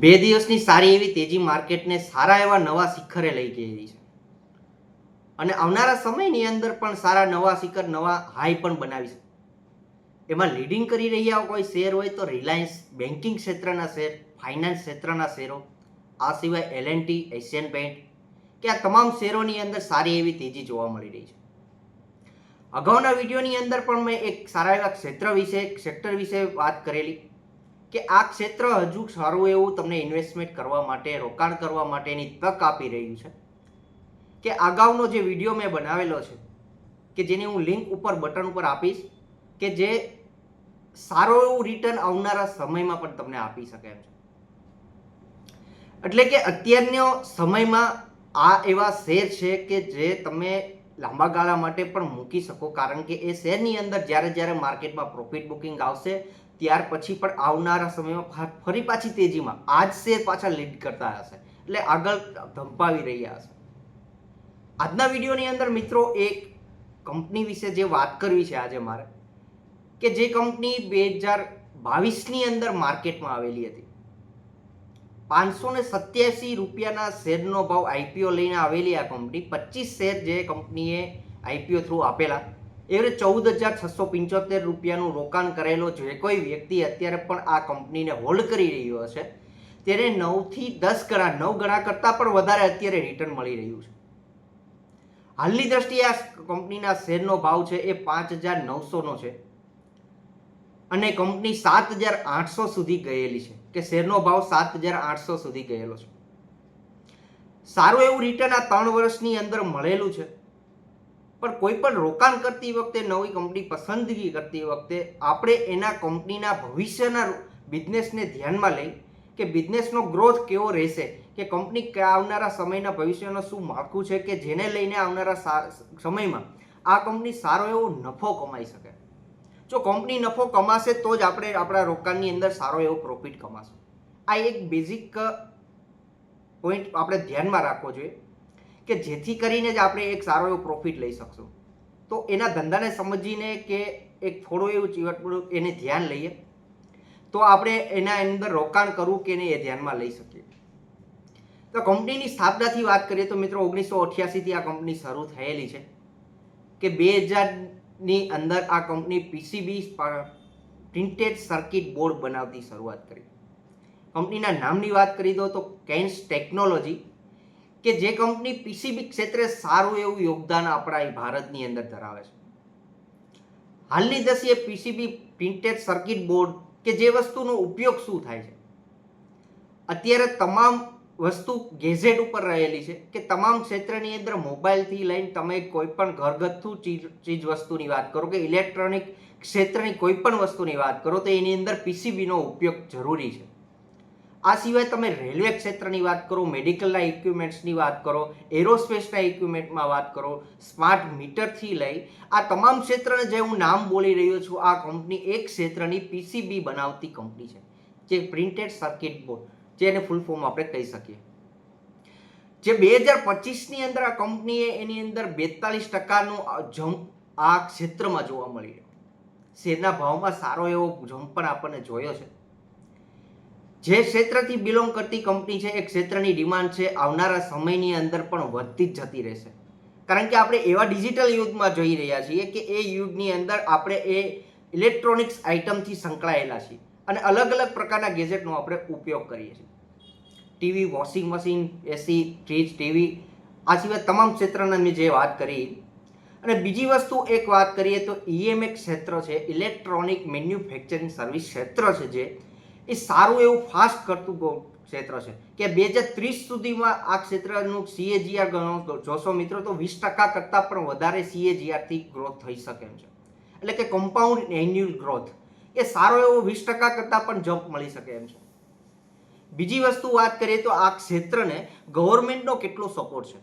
બે દિવસની સારી એવી તેજી માર્કેટને સારા એવા નવા શિખરે લઈ ગયેલી છે. અને આવનારા સમયની અંદર પણ સારા નવા શિખર, નવા હાઈ પણ બનાવી છે એમાં લીડિંગ કરી રહ્યા કોઈ શેર હોય તો રિલાયન્સ બેન્કિંગ ક્ષેત્રના શેર, ફાઇનાન્સ ક્ષેત્રના શેરો, આ સિવાય L and T Asian Paint, કે આ તમામ શેરોની અંદર સારી એવી તેજી જોવા મળી રહી છે. અગાઉના વિડીયોની અંદર પણ મેં એક સારા એવા ક્ષેત્ર વિશે સેક્ટર વિશે વાત કરેલી. કે આ ક્ષેત્ર હજુ સારું એવું તમને ઇન્વેસ્ટમેન્ટ કરવા માટે, રોકાણ કરવા માટેની તક આપી રહ્યું છે. કે અગાઉનો જે વીડિયો મેં બનાવેલો છે, કે જેની હું લિંક ઉપર બટન ઉપર આપીશ, કે જે સારો એવું રિટર્ન આવનારા સમયમાં પણ તમને આપી શકે છે. એટલે કે અત્યારનો સમયમાં આ એવા શેર છે કે જે તમે લાંબા ગાળા માટે પણ મૂકી શકો, કારણ કે એ શેરની અંદર જ્યારે જ્યારે માર્કેટમાં પ્રોફિટ બુકિંગ આવશે ત્યાર પછી પણ આવનારા સમયમાં ફરી પાછી તેજીમાં આ જ શેર પાછા લીડ કરતા હશે. એટલે આગળ ધંપાવી રહ્યા હશે આજના વિડીયોની અંદર મિત્રો એક કંપની વિશે જે વાત કરવી છે આજે મારે, કે જે કંપની બે હજાર બાવીસની અંદર માર્કેટમાં આવેલી હતી. પાંચસો ને સત્યાસી રૂપિયાના શેરનો ભાવ આઈપીઓ લઈને આવેલી આ કંપની પચીસ શેર જે કંપનીએ આઈપીઓ થ્રુ આપેલા એવરે ચૌદ હજાર છસો પંચોતેર રૂપિયાનું રોકાણ કરેલો જે કોઈ વ્યક્તિ અત્યારે પણ આ કંપનીને હોલ્ડ કરી રહ્યો હશે, ત્યારે નવથી દસ ગણા, નવ ગણા કરતાં પણ વધારે અત્યારે રિટર્ન મળી રહ્યું છે. હાલની દ્રષ્ટિએ આ કંપનીના શેરનો ભાવ છે એ પાંચ હજાર નવસોનો છે અને કંપની સાત હજાર આઠસો સુધી ગયેલી છે, કે શેરનો ભાવ સાત હજાર આઠસો સુધી ગયેલો છે. સારું એવું રિટર્ન આ ત્રણ વર્ષની અંદર મળેલું છે. પણ કોઈ પણ રોકાણ કરતી વખતે, નવી કંપની પસંદગી કરતી વખતે, આપણે એના કંપનીના ભવિષ્યના બિઝનેસને ધ્યાનમાં લઈ કે બિઝનેસનો ગ્રોથ કેવો રહેશે, કે કંપની આવનારા સમયના ભવિષ્યનો શું માળખું છે કે જેને લઈને આવનારા સમયમાં આ કંપની સારો એવો નફો કમાઈ શકે. જો કંપની નફો કમાશે તો જ આપણે આપણા રોકાણની અંદર સારો એવો પ્રોફિટ કમાશું. આ એક બેઝિક પોઈન્ટ આપણે ધ્યાનમાં રાખવો જોઈએ. કે જેથી કરીને જ આપણે એક સારો એવો પ્રોફિટ લઈ શકશું. તો એના ધંધાને સમજીને કે એક થોડું એવું ચીવટપૂરું એને ધ્યાન લઈએ, તો આપણે એના અંદર રોકાણ કરવું કે નહીં એ ધ્યાનમાં લઈ શકીએ. તો કંપનીની સ્થાપનાથી વાત કરીએ તો મિત્રો ઓગણીસો અઠ્યાસીથી આ કંપની શરૂ થયેલી છે કે બે હજારની અંદર આ company PCB printed circuit board બનાવતી શરૂઆત કરી. કંપનીના નામની વાત કરી દો તો કેન્સ ટેકનોલોજી કે જે કંપની પીસીબી ક્ષેત્રે સારું એવું યોગદાન આપણા ભારતની અંદર ધરાવે છે? હાલની દશીએ પીસીબી પ્રિન્ટેડ સર્કિટ બોર્ડ કે જે વસ્તુનો ઉપયોગ શું થાય છે? અત્યારે તમામ વસ્તુ ગેઝેટ ઉપર રહેલી છે કે તમામ ક્ષેત્રની અંદર મોબાઈલથી લઈને તમે કોઈ પણ ઘરગથ્થુ ચીજ ચીજ વસ્તુની વાત કરો કે ઇલેક્ટ્રોનિક ક્ષેત્રની કોઈ પણ વસ્તુની વાત કરો તો એની અંદર પીસીબીનો ઉપયોગ જરૂરી છે. આ સિવાય તમે રેલવે ક્ષેત્રની વાત કરો, મેડિકલના ઇક્વિપમેન્ટ્સની વાત કરો એરોસ્પેસના ઇક્વિપમેન્ટમાં વાત કરો સ્માર્ટ મીટરથી લઈ, આ તમામ ક્ષેત્રને જે હું નામ બોલી રહ્યો છું, આ કંપની એક ક્ષેત્રની પીસીબી બનાવતી કંપની છે, જે પ્રિન્ટેડ સર્કિટ બોર્ડ જેને ફૂલ ફોર્મ આપણે કહી શકીએ. જે બે હજાર પચીસની અંદર આ કંપનીએ એની અંદર બેતાલીસ ટકાનું જમ્પ આ ક્ષેત્રમાં જોવા મળી રહ્યો. શેરના ભાવમાં સારો એવો જમ્પ પણ આપણને જોયો છે. જે ક્ષેત્રથી બિલોંગ કરતી કંપની છે, એ ક્ષેત્રની ડિમાન્ડ છે, આવનારા સમયની અંદર પણ વધતી જ જતી રહેશે. કારણ કે આપણે એવા ડિજિટલ યુગમાં જોઈ રહ્યા છીએ કે એ યુગની અંદર આપણે એ ઇલેક્ટ્રોનિક્સ આઇટમથી સંકળાયેલા છીએ અને અલગ અલગ પ્રકારના ગેજેટનો આપણે ઉપયોગ કરીએ છીએ. TV washing machine AC fridge TV આ સિવાય તમામ ક્ષેત્રના મેં જે વાત કરી. અને બીજી વસ્તુ એક વાત કરીએ તો ઈએમએ ક્ષેત્ર છે ઇલેક્ટ્રોનિક મેન્યુફેક્ચરિંગ સર્વિસ ક્ષેત્ર છે જે એ સારું એવું ફાસ્ટ કરતું ક્ષેત્ર છે. કે બે હજાર ત્રીસ સુધીમાં આ ક્ષેત્રનું સીએજીઆર ગણો જોશો મિત્રો તો વીસ ટકા કરતાં પણ વધારે સીએજીઆરથી ગ્રોથ થઈ શકે એમ છે. એટલે કે કમ્પાઉન્ડ એન્યુઅલ ગ્રોથ એ સારો એવો વીસ ટકા કરતાં પણ જમ્પ મળી શકે એમ છે. બીજી વસ્તુ વાત કરીએ તો આ ક્ષેત્રને ગવર્મેન્ટનો કેટલો સપોર્ટ છે?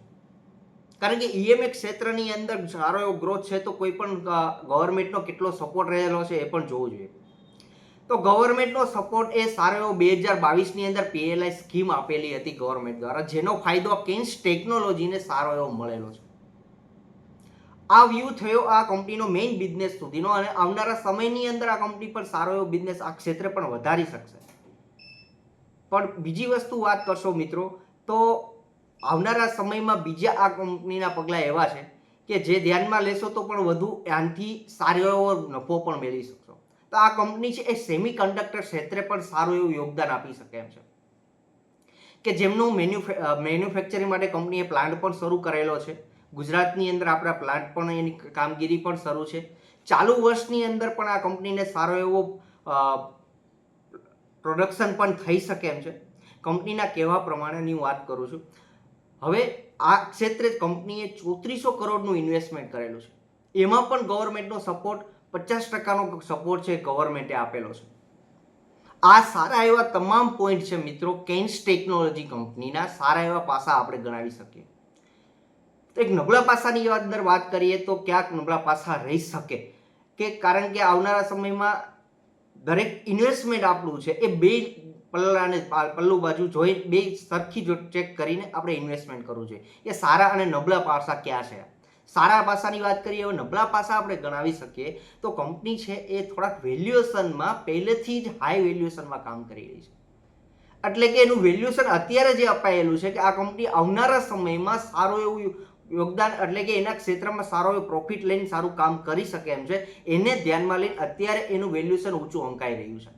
કારણ કે ઈએમએ ક્ષેત્રની અંદર સારો એવો ગ્રોથ છે તો કોઈ પણ ગવર્મેન્ટનો કેટલો સપોર્ટ રહેલો છે એ પણ જોવું જોઈએ. તો ગવર્મેન્ટનો સપોર્ટ એ સારો એવો બે હજાર બાવીસની અંદર પીએલઆઈ સ્કીમ આપેલી હતી ગવર્મેન્ટ દ્વારા, જેનો ફાયદો કેન્સ ટેકનોલોજીને સારો એવો મળેલો છે. આ વ્યૂ થયો આ કંપનીનો મેઇન બિઝનેસ સુધીનો અને આવનારા સમયની અંદર આ કંપની પર સારો એવો બિઝનેસ આ ક્ષેત્રે પણ વધારી શકશે. પણ બીજી વસ્તુ વાત કરશો મિત્રો, તો આવનારા સમયમાં બીજા આ કંપનીના પગલાં એવા છે કે જે ધ્યાનમાં લેશો તો પણ વધુ આનાથી સારો એવો નફો પણ મેળવી શકશો. તો આ કંપની છે એ સેમી કન્ડક્ટર ક્ષેત્રે પણ સારું એવું યોગદાન આપી શકે એમ છે. કે જેમનું મેન્યુફે મેન્યુફેક્ચરિંગ માટે કંપનીએ પ્લાન્ટ પણ શરૂ કરેલો છે. ગુજરાતની અંદર આપણા પ્લાન્ટ પણ એની કામગીરી પણ શરૂ છે. ચાલુ વર્ષની અંદર પણ આ કંપનીને સારો એવો પ્રોડક્શન પણ થઈ શકે એમ છે. કંપનીના કહેવા પ્રમાણેની હું વાત કરું છું. હવે આ ક્ષેત્રે કંપનીએ ચોત્રીસો કરોડનું ઇન્વેસ્ટમેન્ટ કરેલું છે. એમાં પણ ગવર્મેન્ટનો સપોર્ટ પચાસ ટકાનો સપોર્ટ છે ગવર્મેન્ટે આપેલો છે. આ સારા એવા તમામ પોઈન્ટ છે મિત્રો કેન્સ ટેકનોલોજી કંપનીના. સારા એવા પાસા આપણે ગણાવી શકીએ. તો એક નબળા પાસાની અંદર વાત કરીએ તો ક્યાંક નબળા પાસા રહી શકે. કે કારણ કે આવનારા સમયમાં દરેક ઇન્વેસ્ટમેન્ટ આપણું છે એ બે પલ્લાને પલ્લુ બાજુ જોઈ બે સરખી જો ચેક કરીને આપણે ઇન્વેસ્ટમેન્ટ કરવું જોઈએ. એ સારા અને નબળા પાસા ક્યાં છે? સારા પાસાની વાત કરીએ હવે નબળા પાસા આપણે ગણાવી શકીએ, તો કંપની છે એ થોડાક વેલ્યુએશનમાં પહેલેથી જ હાઈ વેલ્યુએશનમાં કામ કરી રહી છે. એટલે કે એનું વેલ્યુએશન અત્યારે જે અપાયેલું છે કે આ કંપની આવનારા સમયમાં સારું એવું યોગદાન, એટલે કે એના ક્ષેત્રમાં સારો એવો પ્રોફિટ લઈને સારું કામ કરી શકે એમ છે, એને ધ્યાનમાં લઈને અત્યારે એનું વેલ્યુએશન ઊંચું અંકાઈ રહ્યું છે.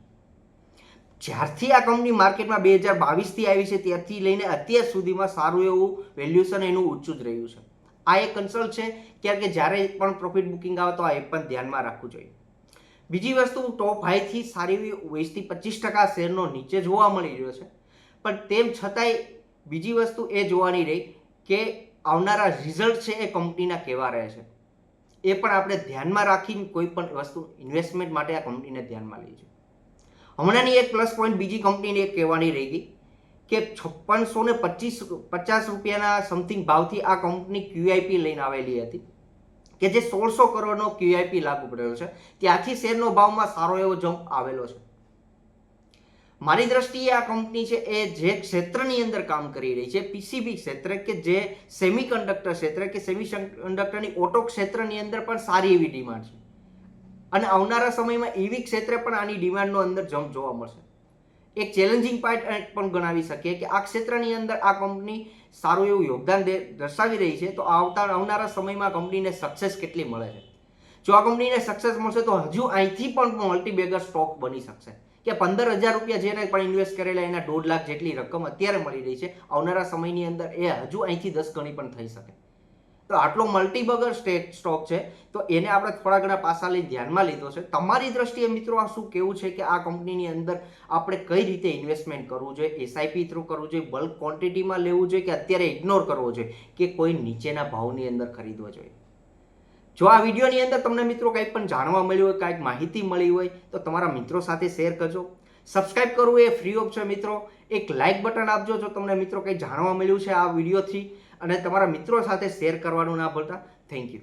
જ્યારથી આ કંપની માર્કેટમાં બે હજાર બાવીસથી આવી છે, ત્યારથી લઈને અત્યાર સુધીમાં સારું એવું વેલ્યુએશન એનું ઊંચું જ રહ્યું છે. આ એક કન્સલ્ટ છે ક્યાં કે જ્યારે પણ પ્રોફિટ બુકિંગ આવે તો આ એ પણ ધ્યાનમાં રાખવું જોઈએ. બીજી વસ્તુ ટોપ હાઈથી સારી એવી વીસથી પચીસ ટકા શેરનો નીચે જોવા મળી રહ્યો છે. પણ તેમ છતાંય બીજી વસ્તુ એ જોવાની રહી કે આવનારા રિઝલ્ટ છે એ કંપનીના કેવા રહે છે. એ પણ આપણે ધ્યાનમાં રાખીને કોઈ પણ વસ્તુ ઇન્વેસ્ટમેન્ટ માટે આ કંપનીને ધ્યાનમાં લઈ જોઈએ હમણાંની એક પ્લસ પોઈન્ટ બીજી કંપનીને એક કહેવાની રહી ગઈ. કે છપ્પનસો ને પચીસ પચાસ રૂપિયાના સમથિંગ ભાવથી આ કંપની ક્યુઆઈપી લઈને આવેલી હતી. કે જે સોળસો કરોડનો ક્યુઆઈપી લાગુ પડેલો છે. ત્યાંથી શેરનો ભાવમાં સારો એવો જમ્પ આવેલો છે. મારી દ્રષ્ટિએ આ કંપની છે એ જે ક્ષેત્રની અંદર કામ કરી રહી છે પીસીબી ક્ષેત્ર કે જે સેમી કન્ડક્ટર ક્ષેત્ર કે સેમી કન્ડક્ટરની ઓટો ક્ષેત્રની અંદર પણ સારી એવી ડિમાન્ડ છે. અને આવનારા સમયમાં ઈવી ક્ષેત્રે પણ આની ડિમાન્ડનો અંદર જમ્પ જોવા મળશે. એક ચેલેન્જિંગ પાર્ટ પણ ગણાવી શકીએ કે આ ક્ષેત્રની અંદર આ કંપની સારું એવું યોગદાન દર્શાવી રહી છે, તો આવતા, આવનારા સમયમાં કંપનીને સક્સેસ કેટલી મળે છે? જો આ કંપનીને સક્સેસ મળશે, તો હજુ અહીંથી પણ મલ્ટીબેગર સ્ટોક બની શકશે. કે પંદર હજાર રૂપિયા જેને પણ ઇન્વેસ્ટ કરેલા એના દોઢ લાખ જેટલી રકમ અત્યારે મળી રહી છે, આવનારા સમયની અંદર એ હજુ અહીંથી દસ ગણી પણ થઈ શકે. તો આટલો મલ્ટીબગર સ્ટેક સ્ટોક છે, તો એને આપણે થોડા ઘણા પાસા લઈ ધ્યાનમાં લીધો છે. તમારી દ્રષ્ટિએ મિત્રો આ શું કેવું છે કે આ કંપનીની અંદર આપણે કઈ રીતે ઇન્વેસ્ટમેન્ટ કરવું જોઈએ એસઆઈપી થ્રુ કરવું જોઈએ બલ્ક ક્વોન્ટિટીમાં લેવું જોઈએ કે અત્યારે ઇગ્નોર કરવો જોઈએ કે કોઈ નીચેના ભાવની અંદર ખરીદવો જોઈએ? જો આ વિડીયોની અંદર તમને મિત્રો કંઈક પણ જાણવા મળ્યું હોય, કાંઈક માહિતી મળી હોય, તો તમારા મિત્રો સાથે શેર કરજો. સબસ્ક્રાઇબ કરવું એ ફ્રી ઓફ છે મિત્રો. એક લાઇક બટન આપજો જો તમને મિત્રો કંઈ જાણવા મળ્યું છે આ વિડીયોથી. અને તમારા મિત્રો સાથે શેર કરવાનું ના ભૂલતા. Thank you